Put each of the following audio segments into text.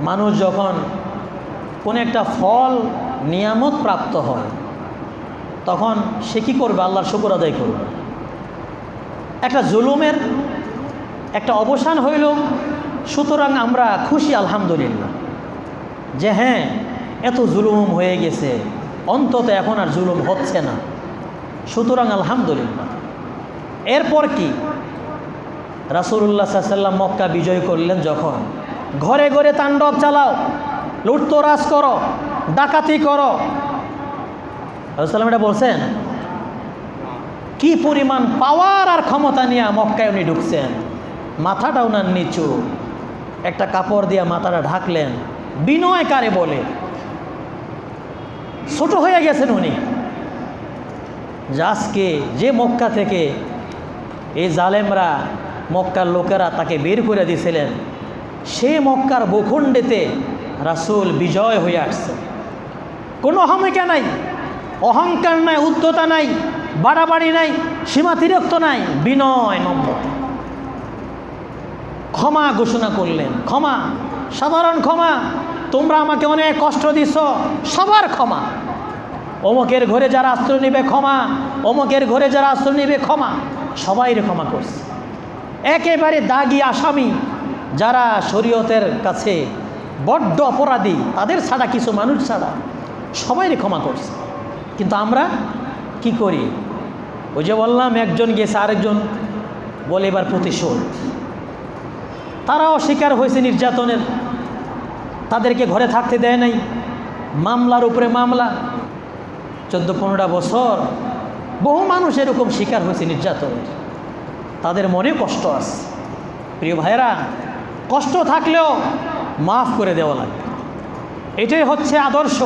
মানুষ যখন কোনো একটা ফল নিয়ামত প্রাপ্ত হয়, তখন সে কী করবে? আল্লাহর শুকর আদায় করবে। একটা জুলুমের একটা অবসান হইল, সুতরাং আমরা খুশি, আলহামদুলিল্লাহ। যে হ্যাঁ এত জুলুম হয়ে গেছে, অন্তত এখন আর জুলুম হচ্ছে না। সুতরাং আলহামদুলিল্লাহ। এরপর কি? রাসুল্লাহ সাল্লাম মক্কা বিজয় করলেন যখন। ঘরে ঘরে তাণ্ডব চালাও, লুটতরাজ করো, ডাকাতি করো। রসুল্লাম এটা বলছেন, কি পরিমাণ পাওয়ার আর ক্ষমতা নিয়ে মক্কায় উনি ঢুকছেন? মাথাটা ওনার নিচু, একটা কাপড় দিয়ে মাথাটা ঢাকলেন বিনয় কারে বলে, ছোট হয়ে গেছেন উনি। আজকে যে মক্কা থেকে এই জালেমরা মক্কার লোকেরা তাকে বের করে দিয়েছিলেন সে মক্কার ভূখণ্ডেতে রাসুল বিজয় হয়ে আসছে। কোনো অহমিকা নাই, অহংকার নাই, উদ্ধতা নাই, বাড়াবাড়ি নাই, সীমাতিরক্ত নাই, বিনয় নম্বর ক্ষমা ঘোষণা করলেন, ক্ষমা, সাধারণ ক্ষমা, তোমরা আমাকে অনেক কষ্ট দিছ, সবার ক্ষমা। অমুকের ঘরে যারা আশ্রয় নেবে, ক্ষমা। অমুকের ঘরে যারা আশ্রয় নেবে, ক্ষমা। সবাইরে ক্ষমা করছে। একেবারে দাগি আসামি যারা শরীয়তের কাছে বড্ড অপরাধী, তাদের ছাড়া কিছু মানুষ ছাড়া সবাইরে ক্ষমা করছে। কিন্তু আমরা কি করি? ওই যে বললাম, একজন গেছে আরেকজন, বলে এবার প্রতিশোধ। তারাও শিকার হয়েছে নির্যাতনের। তাদেরকে ঘরে থাকতে দেয় নাই। মামলার উপরে মামলা। চোদ্দ পনেরোটা বছর বহু মানুষ এরকম শিকার হয়েছে নির্যাতনের। তাদের মনে কষ্ট আছে। প্রিয় ভাইরা কষ্ট থাকলেও মাফ করে দেওয়া লাগবে। এটাই হচ্ছে আদর্শ।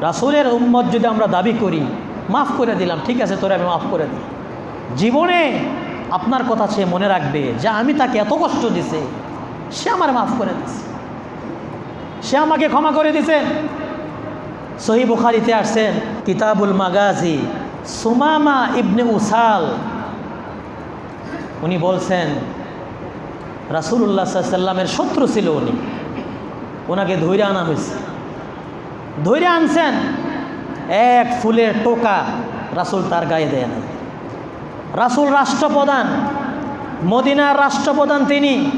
রাসুলের উম্মত যদি আমরা দাবি করি, মাফ করে দিলাম, ঠিক আছে, তোরে আমি মাফ করে দিই জীবনে আপনার কথা সে মনে রাখবে যে আমি তাকে এত কষ্ট দিছে, সে আমার মাফ করে দিছে। সে আমাকে ক্ষমা করে দিছে। সহি বুখারিতে আসছেন, কিতাবুল মাগাজি, সুমামা ইবনে উসাল। উনি বলছেন রাসুল্লাহ সাল্লামের শত্রু ছিল উনি। ওনাকে ধৈর্য আনা হয়েছে। ধৈর্য আনছেন, এক ফুলের টোকা রাসুল তার গায়ে দেয় না রাসুল রাষ্ট্রপ্রধান, মদিনার রাষ্ট্রপ্রধান তিনি।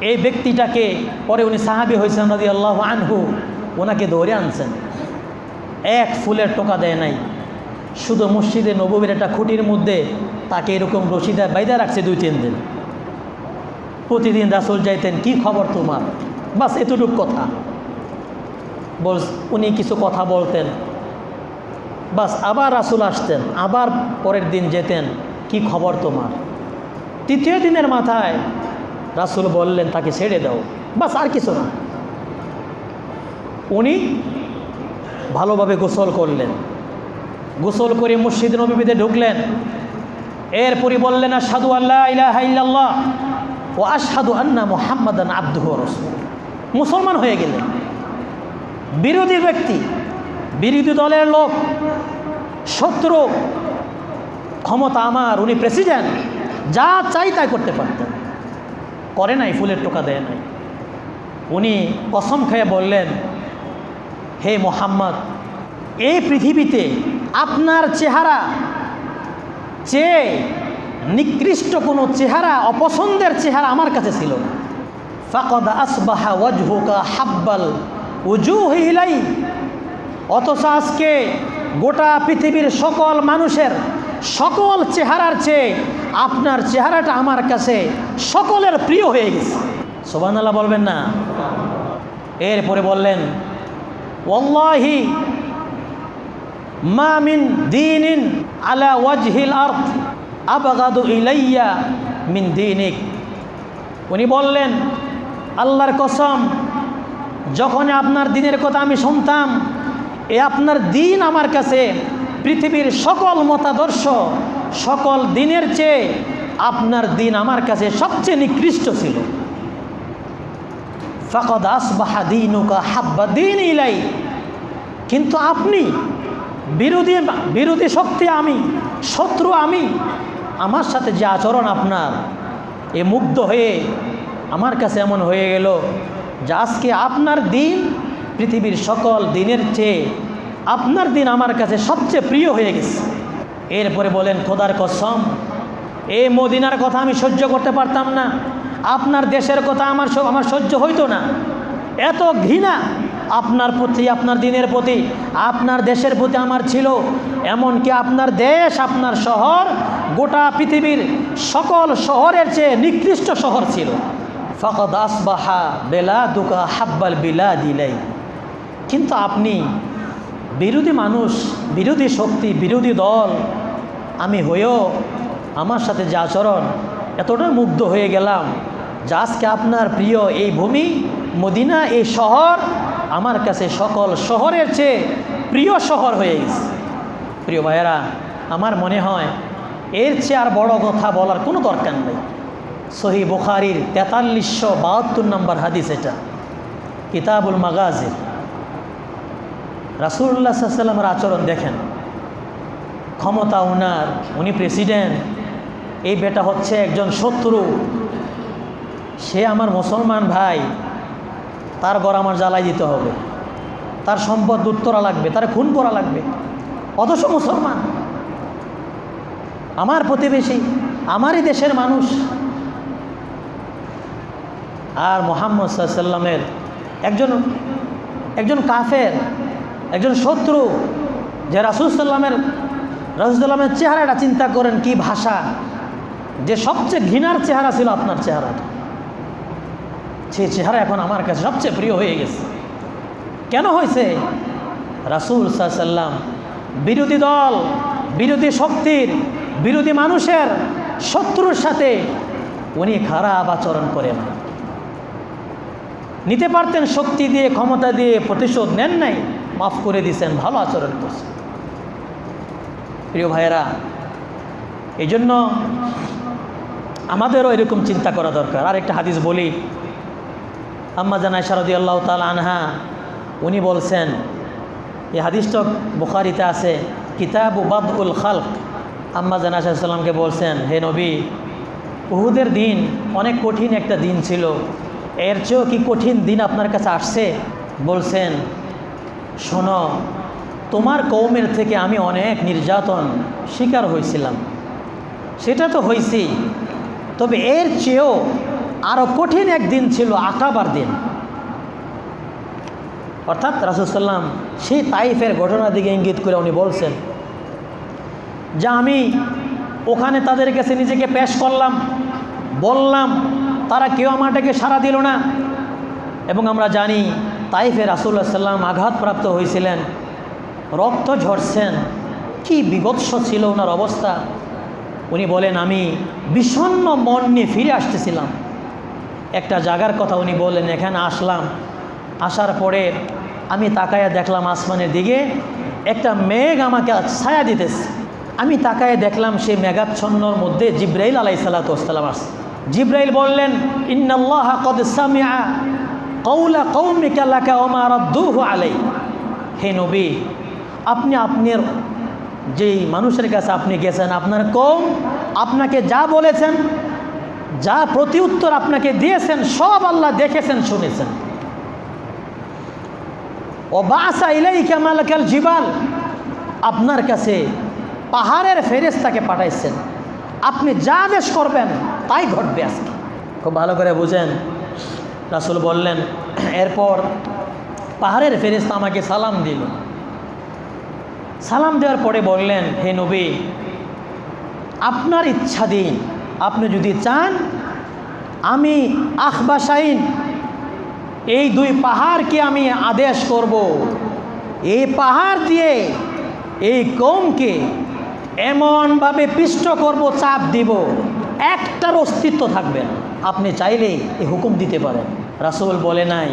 এই ব্যক্তিটাকে পরে উনি সাহাবি হয়েছেন নদী আল্লাহ আনহু ওনাকে ধরে আনছেন। এক ফুলের টোকা দেয় নাই। শুধু মসজিদে নবীর একটা খুঁটির মধ্যে তাকে এরকম রশিদা বাইদা রাখছে দুই তিন দিন। প্রতিদিন রাসুল যাইতেন, কি খবর তোমার? বাস এতটুক কথা। বল, উনি কিছু কথা বলতেন। বাস আবার রাসুল আসতেন, আবার পরের দিন যেতেন, কি খবর তোমার? তৃতীয় দিনের মাথায় রাসুল বললেন, তাকে ছেড়ে দাও। বাস আর কিছু না। উনি ভালোভাবে গোসল করলেন। গোসল করে মসজিদ নবীবিদে ঢুকলেন। এরপরই বললেন সাধু আল্লাহ ইলাহা ও আসাদু আন্না মোহাম্মদান আব্দুহ রসুল মুসলমান হয়ে গেলেন বিরোধী ব্যক্তি, বিরোধী দলের লোক, শত্রু, ক্ষমতা আমার, উনি প্রেসিডেন্ট যা চাই তাই করতে পারতেন। করে নাই, ফুলের টোকা দেয় নাই। উনি কসম খেয়ে বললেন, হে মোহাম্মদ, এই পৃথিবীতে আপনার চেহারা চেয়ে নিকৃষ্ট কোনো চেহারা, অপছন্দের চেহারা আমার কাছে ছিল ফাকদ আসবাহা ওয়াজহুকা হাব্বাল উজু হিলাই অথচ আজকে গোটা পৃথিবীর সকল মানুষের সকল চেহারার চেয়ে আপনার চেহারাটা আমার কাছে সকলের প্রিয় হয়ে গেছে। সোবান আল্লাহ বলবেন না। এরপরে বললেন ওল্লাহি মামিন দিন আলা ওয়াজহিল আর্থ আবগাদু ইলাইয়া মিন দিনিক। উনি বললেন, আল্লাহর কসম যখন আপনার দিনের কথা আমি শুনতাম, এ আপনার দিন আমার কাছে পৃথিবীর সকল মতাদর্শ, সকল দিনের চেয়ে আপনার দিন আমার কাছে সবচেয়ে নিকৃষ্ট ছিল। ফকদ আসবাহা দিনুকা হাব্বা দিন ইলাই। কিন্তু আপনি বিরোধী বিরোধী শক্তি আমি, শত্রু আমি আমার সাথে যে আচরণ আপনার, এ মুগ্ধ হয়ে আমার কাছে এমন হয়ে গেল যে আজকে আপনার দিন পৃথিবীর সকল দিনের চেয়ে আপনার দিন আমার কাছে সবচেয়ে প্রিয় হয়ে গেছে। এরপরে বলেন, খোদার কসম এই মদিনার কথা আমি সহ্য করতে পারতাম না। আপনার দেশের কথা আমার আমার সহ্য হইতো না। এত ঘৃণা আপনার প্রতি, আপনার দিনের প্রতি, আপনার দেশের প্রতি আমার ছিল। এমনকি আপনার দেশ, আপনার শহর গোটা পৃথিবীর সকল শহরের চেয়ে নিকৃষ্ট শহর ছিল। ফকদ আসবাহা বেলা দুকা হাব্বাল বিলা দিলাই কিন্তু আপনি বিরোধী মানুষ, বিরোধী শক্তি, বিরোধী দল, আমি হয়েও আমার সাথে যে আচরণ এতটা মুগ্ধ হয়ে গেলাম যে আজকে আপনার প্রিয় এই ভূমি, মদিনা, এই শহর আমার কাছে সকল শহরের চেয়ে প্রিয় শহর হয়ে গেছে। প্রিয় ভাইয়েরা, আমার মনে হয় এর চেয়ে আর বড় কথা বলার কোনো দরকার নেই। সহি বুখারির তেতাল্লিশশো বাহাত্তর নম্বর হাদিস এটা। কিতাবুল মাগাজির। রাসুল্লাহ সাল্লামের আচরণ দেখেন। ক্ষমতা উনার, উনি প্রেসিডেন্ট, এই বেটা হচ্ছে একজন শত্রু। সে আমার মুসলমান ভাই, তার ঘর আমার জ্বালাই দিতে হবে। তার সম্পদ উত্তরা লাগবে, তার খুন করা লাগবে। অথচ মুসলমান। আমার প্রতিবেশী, আমারই দেশের মানুষ। আর মোহাম্মদ সাল্লামের একজন একজন কাফের, একজন শত্রু, যে রাসুলসাল্লামের রাসুলসাল্লামের চেহারাটা চিন্তা করেন কি ভাষা, যে সবচেয়ে ঘৃণার চেহারা ছিল আপনার চেহারাটা। সেই চেহারা এখন আমার কাছে সবচেয়ে প্রিয় হয়ে গেছে। কেন হয়েছে? রাসুল সাল্লাম বিরোধী দল, বিরোধী শক্তির বিরোধী মানুষের শত্রুর সাথে উনি খারাপ আচরণ করেন। নিতে পারতেন শক্তি দিয়ে, ক্ষমতা দিয়ে, প্রতিশোধ নেন নাই, মাফ করে দিয়েছেন ভালো আচরণ করছেন। প্রিয় ভাইয়েরা এই জন্য আমাদেরও এরকম চিন্তা করা দরকার। আর একটা হাদিস বলি। আম্মা জানাই শারদি আল্লাহ তাল আনহা, উনি বলছেন, এই হাদিসটা বুখারিতে আছে, কিতাবু বাদউল খালক। আম্মা জানা সাল্লামকে বলছেন, হে নবী, উহুদের দিন অনেক কঠিন একটা দিন ছিল। এর চেয়েও কি কঠিন দিন আপনার কাছে আসছে? বলছেন, শোনো, তোমার কৌমের থেকে আমি অনেক নির্যাতন শিকার হয়েছিলাম। সেটা তো হয়েছি, তবে এর চেয়েও আরও কঠিন এক দিন ছিল আকাবার দিন। অর্থাৎ রাসুলসাল্লাম সেই তাইফের ঘটনার দিকে ইঙ্গিত করে উনি বলছেন যে আমি ওখানে তাদের কাছে নিজেকে পেশ করলাম, বললাম, তারা কেউ আমাটাকে সাড়া দিল না। এবং আমরা জানি তাইফে রাসুল্লাহ সাল্লাম আঘাতপ্রাপ্ত হয়েছিলেন, রক্ত ঝরছেন, কি বিভৎস ছিল ওনার অবস্থা। উনি বলেন, আমি বিষণ্ণ মন নিয়ে ফিরে আসতেছিলাম। একটা জায়গার কথা উনি বললেন, এখানে আসলাম। আসার পরে আমি তাকায়া দেখলাম আসমানের দিকে একটা মেঘ আমাকে ছায়া দিতেছে। আমি তাকায় দেখলাম সেই মেঘাচ্ছন্নর মধ্যে জিব্রাইল আলাই সাল্লাতাম আসছে। জিব্রাইল বললেন, ইন্নাল্লাহ সামিআ কৌলা আলাই হে নবী, আপনি আপনার যেই মানুষের কাছে আপনি গেছেন, আপনার কৌম আপনাকে যা বলেছেন, যা প্রতি উত্তর আপনাকে দিয়েছেন, সব আল্লাহ দেখেছেন, শুনেছেন। ও বাসা ইলাই কামালাকাল জিবাল। আপনার কাছে পাহাড়ের ফেরেস্তাকে পাঠাইছেন। আপনি যা আদেশ করবেন, তাই ঘটবে আজকে। খুব ভালো করে বুঝেন। রাসুল বললেন, এরপর পাহাড়ের ফেরেস্তা আমাকে সালাম দিল। সালাম দেওয়ার পরে বললেন, হে নবী, আপনার ইচ্ছা দিন। আপনি যদি চান, আমি আখবাসাইন এই দুই পাহাড়কে আমি আদেশ করব। এই পাহাড় দিয়ে এই কমকে এমনভাবে পিষ্ট করব, চাপ দিব, একটার অস্তিত্ব থাকবে না। আপনি চাইলে এই হুকুম দিতে পারেন। রাসুল বলে নাই,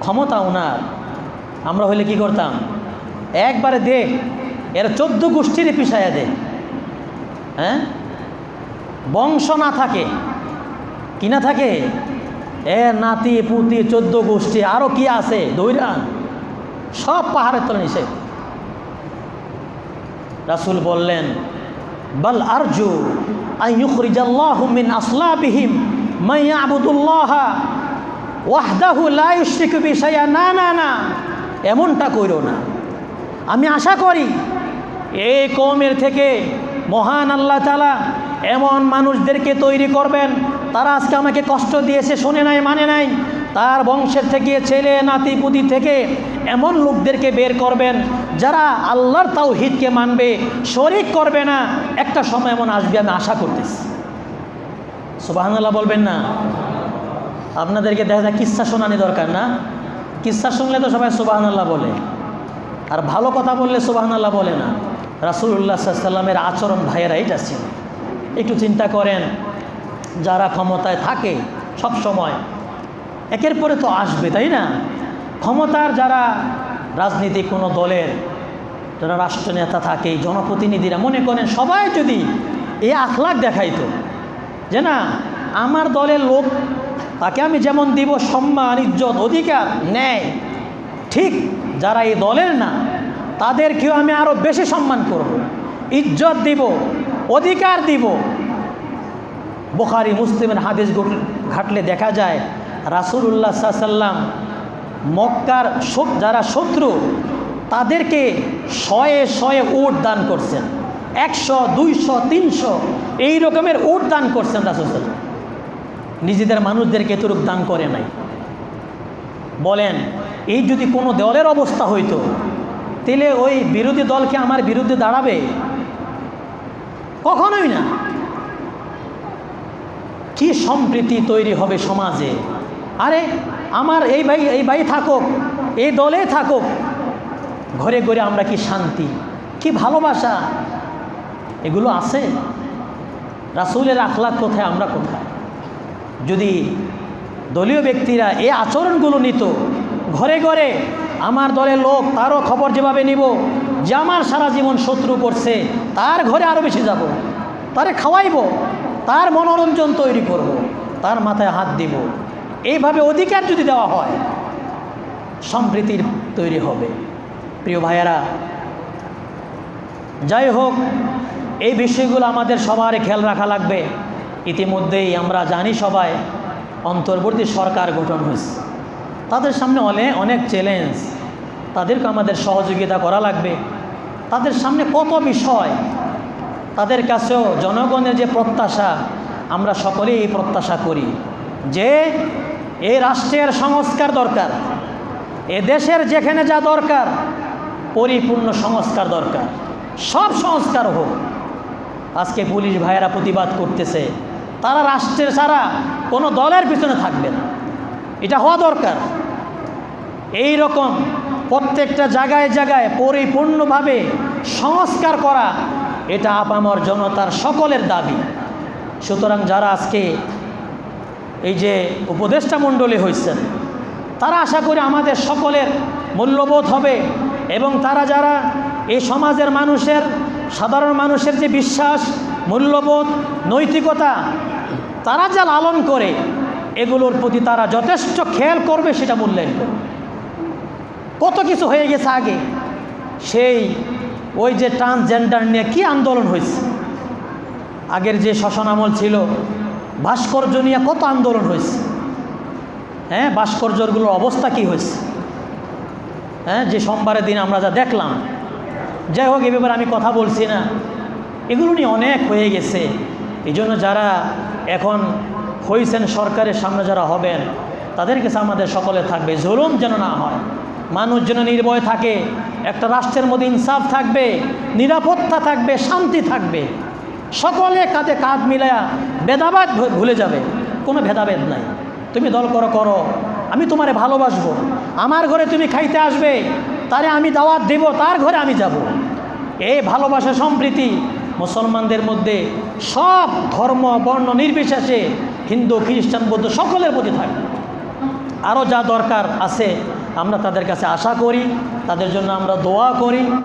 ক্ষমতা ওনার আমরা হলে কি করতাম? একবারে দে, এর চোদ্দ গোষ্ঠীর পিছাইয়া দে। হ্যাঁ? বংশ না থাকে, কি না থাকে? এ নাতি, পুতি, চোদ্দ গোষ্ঠী আরও কি আছে? দৈরান, সব পাহাড়ের তলে নিষেধ। রাসুল বললেন, বল আরজু বিশাইয়া না না না, এমনটা কইরো না। আমি আশা করি এই কমের থেকে মহান আল্লাহ তালা এমন মানুষদেরকে তৈরি করবেন, তারা আজকে আমাকে কষ্ট দিয়েছে, শোনে নাই মানে নাই। তার বংশের থেকে, ছেলে, নাতি, পুতি থেকে এমন লোকদেরকে বের করবেন যারা আল্লাহর তাও হিতকে মানবে, শরিক করবে না। একটা সময় এমন আসবে, আমি আশা করতেছি। সুবাহান্লাহ বলবেন না। আপনাদেরকে দেখা যায় কিচ্ছা শোনানি দরকার না? কিচ্ছা শুনলে তো সবাই সুবাহান্লাহ বলে। আর ভালো কথা বললে সুবাহান্লাহ বলে না। রাসুল্লাহ সাল্লামের আচরণ ভাইয়েরা এইটা ছিল। একটু চিন্তা করেন, যারা ক্ষমতায় থাকে সব সময় একের পরে তো আসবে, তাই না? ক্ষমতার যারা রাজনীতি কোনো দলের, যারা রাষ্ট্রনেতা থাকে জনপ্রতিনিধিরা, মনে করেন সবাই যদি এই আখলাখ দেখাইতো যে না, আমার দলের লোক তাকে আমি যেমন দিব, সম্মান, ইজ্জত, অধিকার ন্যায় ঠিক যারা এই দলের না, তাদেরকেও আমি আরও বেশি সম্মান করব। ইজ্জত দিব, অধিকার দিব। বোখারি, মুসলিমের হাদিস ঘাটলে দেখা যায় রাসুল্লাহ সাল্লাম মক্কার যারা শত্রু, তাদেরকে শয়ে শয়ে উট দান করছেন। একশো, দুইশো, তিনশো, এই রকমের উট দান করছেন রাসুল সাল্লাম নিজেদের মানুষদেরকে এতটুক দান করে নাই। বলেন, এই যদি কোনো দলের অবস্থা হইতো, তাহলে ওই বিরোধী দলকে আমার বিরুদ্ধে দাঁড়াবে? কখনোই না। কি সম্প্রীতি তৈরি হবে সমাজে? আরে, আমার এই ভাই এই ভাই থাকুক, এই দলে থাকুক। ঘরে ঘরে আমরা কি শান্তি, কি ভালোবাসা? এগুলো আছে। রাসুলের আখলাখ কোথায়, আমরা কোথায়? যদি দলীয় ব্যক্তিরা এই আচরণগুলো নিত, ঘরে ঘরে আমার দলের লোক, তারও খবর যেভাবে নিব, যে আমার সারা জীবন শত্রু করছে, তার ঘরে আরও বেশি যাব, তারে খাওয়াইব, তার মনোরঞ্জন তৈরি করব। তার মাথায় হাত দিব। এইভাবে অধিকার যদি দেওয়া হয়, সম্প্রীতির তৈরি হবে। প্রিয় ভাইয়েরা, যাই হোক, এই বিষয়গুলো আমাদের সবার খেয়াল রাখা লাগবে। ইতিমধ্যেই আমরা জানি সবাই, অন্তর্বর্তী সরকার গঠন হয়েছে। তাদের সামনে অনেক অনেক চ্যালেঞ্জ তাদেরকে আমাদের সহযোগিতা করা লাগবে। তাদের সামনে কত বিষয়, তাদের কাছেও জনগণের যে প্রত্যাশা, আমরা সকলেই এই প্রত্যাশা করি যে এই রাষ্ট্রের সংস্কার দরকার। এ দেশের যেখানে যা দরকার, পরিপূর্ণ সংস্কার দরকার। সব সংস্কার হোক। আজকে পুলিশ ভাইয়েরা প্রতিবাদ করতেছে। তারা রাষ্ট্রের ছাড়া কোনো দলের পিছনে থাকবে না। এটা হওয়া দরকার। এই রকম প্রত্যেকটা জায়গায় জায়গায় পরিপূর্ণভাবে সংস্কার করা, এটা আপামর জনতার সকলের দাবি। সুতরাং যারা আজকে এই যে উপদেষ্টা মণ্ডলী হয়েছেন তারা আশা করি আমাদের সকলের মূল্যবোধ হবে এবং তারা যারা এই সমাজের মানুষের, সাধারণ মানুষের যে বিশ্বাস, মূল্যবোধ, নৈতিকতা, তারা যা লালন করে, এগুলোর প্রতি তারা যথেষ্ট খেয়াল করবে সেটা মূল্যায়ন করবে। কত কিছু হয়ে গেছে আগে, সেই ওই যে ট্রান্সজেন্ডার নিয়ে কি আন্দোলন হয়েছে? আগের যে শাসন আমল ছিল ভাস্কর্য নিয়ে কত আন্দোলন হয়েছে? হ্যাঁ ভাস্কর্যগুলোর অবস্থা কি হয়েছে? হ্যাঁ যে সোমবারের দিন আমরা যা দেখলাম। যাই হোক, এ ব্যাপারে আমি কথা বলছি না। এগুলো নিয়ে অনেক হয়ে গেছে। এই জন্য যারা এখন হয়েছেন সরকারের সামনে যারা হবেন, তাদের কাছে আমাদের সকলে থাকবে। জুলুম যেন না হয়, মানুষ যেন নির্ভয় থাকে। একটা রাষ্ট্রের মধ্যে ইনসাফ থাকবে, নিরাপত্তা থাকবে, শান্তি থাকবে। সকলে কাঁধে কাঁধ মিলায়া ভেদাভেদ ভুলে যাবে। কোনো ভেদাভেদ নাই। তুমি দল করো করো। আমি তোমারে ভালোবাসবো। আমার ঘরে তুমি খাইতে আসবে, তারে আমি দাওয়াত দেব, তার ঘরে আমি যাব। এই ভালোবাসা সম্প্রীতি মুসলমানদের মধ্যে সব ধর্ম, বর্ণ নির্বিশেষে হিন্দু, খ্রিস্টান, বৌদ্ধ সকলের প্রতি থাকবে আরও যা দরকার আছে, আমরা তাদের কাছে আশা করি, তাদের জন্য আমরা দোয়া করি।